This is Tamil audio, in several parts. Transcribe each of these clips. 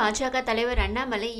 பாஜக தலைவர் அண்ணாமலை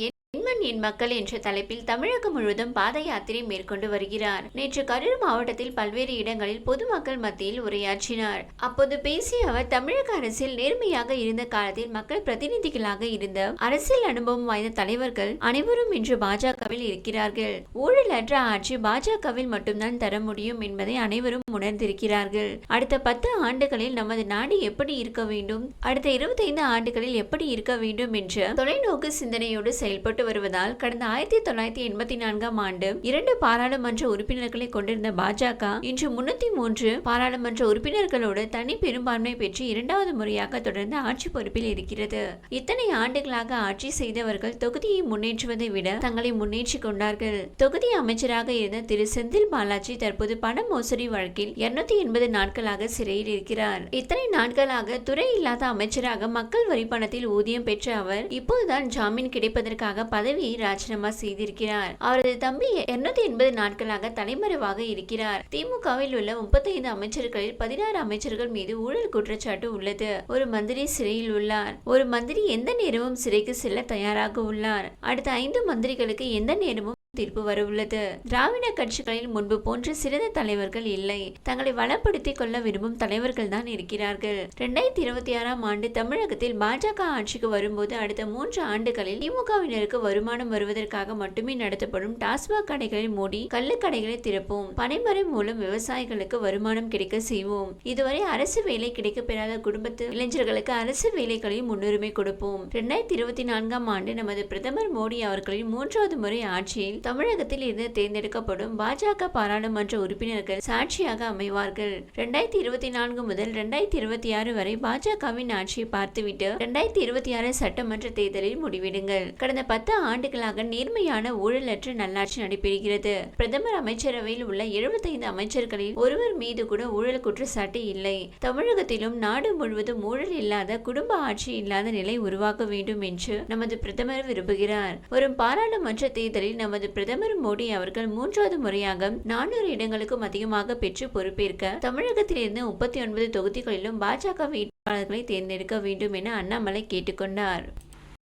முருகன் என் மக்கள் என்ற தலைப்பில் தமிழகம் முழுவதும் பாத யாத்திரை மேற்கொண்டு வருகிறார். நேற்று கரூர் மாவட்டத்தில் பல்வேறு இடங்களில் பொதுமக்கள் மத்தியில் உரையாற்றினார். அப்போது பேசிய அவர் தமிழக அரசில் நேர்மையாக இருந்த காலத்தில் மக்கள் பிரதிநிதிகளாக இருந்த அரசியல் அனுபவம் வாய்ந்த தலைவர்கள் அனைவரும் இன்று பாஜகவில் இருக்கிறார்கள். ஊழலற்ற ஆட்சி பாஜகவில் மட்டும்தான் தர முடியும் என்பதை அனைவரும் உணர்ந்திருக்கிறார்கள். அடுத்த பத்து ஆண்டுகளில் நமது நாடு எப்படி இருக்க வேண்டும்? அடுத்த இருபத்தைந்து ஆண்டுகளில் எப்படி இருக்க வேண்டும் என்ற தொலைநோக்கு சிந்தனையோடு செயல்பட்டு வருவதால் கடந்த ஆயிரத்தி தொள்ளாயிரத்தி எண்பத்தி நான்காம் ஆண்டு இரண்டு பாராளுமன்ற உறுப்பினர்களை கொண்டிருந்த பாஜக இன்று முன்னூத்தி மூன்று பாராளுமன்ற உறுப்பினர்களோடு தனி பெரும்பான்மை பெற்று இரண்டாவது முறையாக தொடர்ந்து ஆட்சி பொறுப்பில் இருக்கிறது. இத்தனை ஆண்டுகளாக ஆட்சி செய்தவர்கள் தொகுதியை முன்னேற்றுவதை விட தங்களை முன்னேற்றிக் கொண்டார்கள். தொகுதி அமைச்சராக இருந்த திரு. செந்தில் பாலாஜி தற்போது பண மோசடி வழக்கில் இருநூத்தி எண்பது நாட்களாக சிறையில் இருக்கிறார். இத்தனை நாட்களாக துறை இல்லாத அமைச்சராக மக்கள் வரி பணத்தில் ஊதியம் பெற்ற அவர் இப்போதுதான் ஜாமீன் கிடைப்பதற்காக பதவி பதவியை ராஜினாமா செய்திருக்கிறார். அவரது தம்பி இருநூத்தி எண்பது நாட்களாக தலைமறைவாக இருக்கிறார். திமுகவில் உள்ள முப்பத்தைந்து அமைச்சர்களில் பதினாறு அமைச்சர்கள் மீது ஊழல் குற்றச்சாட்டு உள்ளது. ஒரு மந்திரி சிறையில் உள்ளார். ஒரு மந்திரி எந்த நேரமும் சிறைக்கு செல்ல தயாராக உள்ளார். அடுத்த ஐந்து மந்திரிகளுக்கு எந்த நேரமும் தீர்ப்பு வரவுள்ளது. திராவிட கட்சிகளில் முன்பு போன்ற சிறந்த தலைவர்கள் இல்லை. தங்களை வளப்படுத்திக் கொள்ள விரும்பும் தலைவர்கள் தான் இருக்கிறார்கள். இரண்டாயிரத்தி இருபத்தி ஆறாம் ஆண்டு தமிழகத்தில் பாஜக ஆட்சிக்கு வரும்போது அடுத்த மூன்று ஆண்டுகளில் திமுகவினருக்கு வருமானம் வருவதற்காக மட்டுமே நடத்தப்படும் டாஸ்மாக் கடைகளை மூடி கள்ளுக்கடைகளை திறப்போம். பனைமரம் மூலம் விவசாயிகளுக்கு வருமானம் கிடைக்க செய்வோம். இதுவரை அரசு வேலை கிடைக்க பெறாத குடும்பத்து இளைஞர்களுக்கு அரசு வேலைகளில் முன்னுரிமை கொடுப்போம். இரண்டாயிரத்தி இருபத்தி நான்காம் ஆண்டு நமது பிரதமர் மோடி அவர்களின் மூன்றாவது முறை ஆட்சியில் தமிழகத்தில் இருந்து தேர்ந்தெடுக்கப்படும் பாஜக பாராளுமன்ற உறுப்பினர்கள் சாட்சியாக அமைவார்கள். இரண்டாயிரத்தி இருபத்தி நான்கு முதல் இரண்டாயிரத்தி இருபத்தி ஆறு வரை பாஜகவின் ஆட்சியை பார்த்துவிட்டு இரண்டாயிரத்தி இருபத்தி ஆறு சட்டமன்ற தேர்தலில் முடிவிடுங்கள். கடந்த பத்து ஆண்டுகளாக நேர்மையான ஊழலற்ற நல்லாட்சி நடைபெறுகிறது. பிரதமர் அமைச்சரவையில் உள்ள எழுபத்தைந்து அமைச்சர்களில் ஒருவர் மீது கூட ஊழல் குற்றச்சாட்டு இல்லை. தமிழகத்திலும் நாடு முழுவதும் ஊழல் இல்லாத குடும்ப ஆட்சி இல்லாத நிலை உருவாக்க வேண்டும் என்று நமது பிரதமர் விரும்புகிறார். வரும் பாராளுமன்ற தேர்தலில் நமது பிரதமர் மோடி அவர்கள் மூன்றாவது முறையாக நானூறு இடங்களுக்கும் அதிகமாக பெற்று பொறுப்பேற்க தமிழகத்திலிருந்து முப்பத்தி ஒன்பது தொகுதிகளிலும் பாஜக வேட்பாளர்களை தேர்ந்தெடுக்க வேண்டும் என அண்ணாமலை கேட்டுக்கொண்டார்.